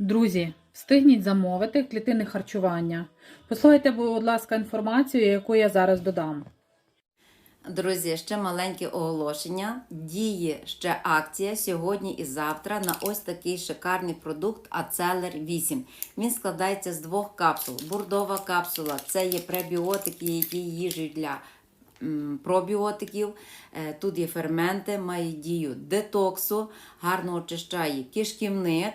Друзі, встигніть замовити клітини харчування. Послухайте, будь ласка, інформацію, яку я зараз додам. Друзі, ще маленьке оголошення. Діє ще акція сьогодні і завтра на ось такий шикарний продукт Ацелер 8. Він складається з двох капсул. Бурдова капсула це є пребіотики, які їжі для пробіотиків. Е, Тут є ферменти, має дію детоксу, гарно очищає кишківник.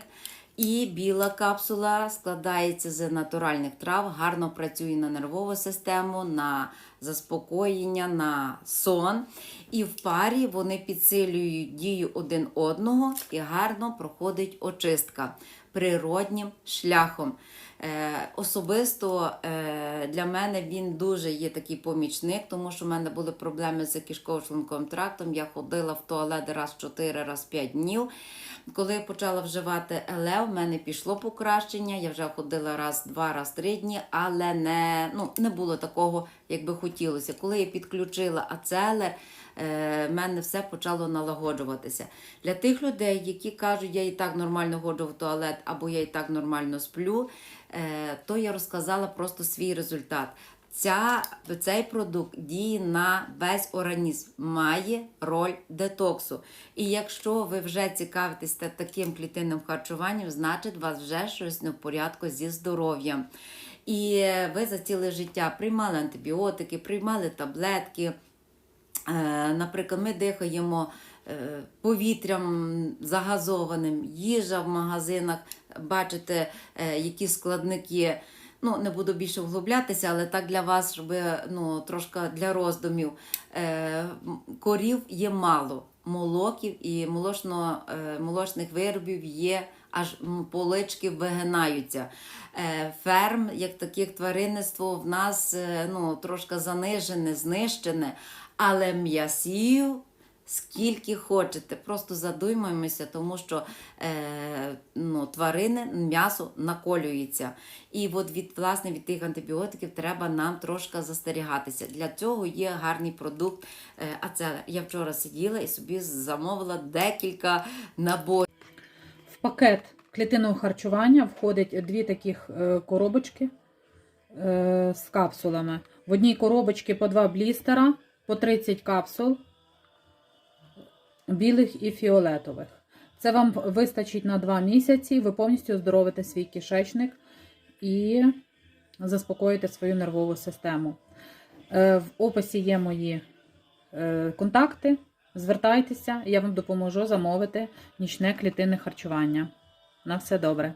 І біла капсула складається з натуральних трав, гарно працює на нервову систему, на заспокоєння, на сон. І в парі вони підсилюють дію один одного і гарно проходить очистка природнім шляхом. Е, особисто е, для мене він дуже є такий помічник, тому що в мене були проблеми з кишково-шлунковим трактом. Я ходила в туалет раз 4, раз 5 днів. Коли я почала вживати ЕЛЕ, в мене пішло покращення. Я вже ходила раз, два, раз три дні, але не, ну, не було такого, як би хотілося. Коли я підключила ацелер, в мене все почало налагоджуватися. Для тих людей, які кажуть, я і так нормально ходжу в туалет, або я і так нормально сплю, е, то я розказала просто свій результат. Ця, цей продукт діє на весь організм, має роль детоксу. І якщо ви вже цікавитесь таким клітинним харчуванням, значить у вас вже щось не в порядку зі здоров'ям. І е, ви за ціле життя приймали антибіотики, приймали таблетки. Е, Наприклад, ми дихаємо е, повітрям загазованим, їжа в магазинах, бачите, е, які складники. Ну, не буду більше вглублятися, але так для вас, щоб ну, трошки для роздумів. Корів є мало, молоків і молочно, молочних виробів є, аж полички вигинаються. Е, ферм, як таких тваринництво, в нас е, ну, трошки занижене, знищене, але м'ясів скільки хочете. Просто задумаємося, тому що е, ну, тварини, м'ясо наколюється. І от від, власне, від тих антибіотиків треба нам трошки застерігатися. Для цього є гарний продукт. Е, а це я вчора сиділа і собі замовила декілька наборів. Пакет клітинного харчування входить дві таких е, коробочки е, з капсулами. В одній коробочці по два блістера, по 30 капсул білих і фіолетових. Це вам вистачить на 2 місяці. Ви повністю оздоровите свій кишечник і заспокоїте свою нервову систему. Е, В описі є мої контакти. Звертайтеся, я вам допоможу замовити нічне клітинне харчування. На все добре.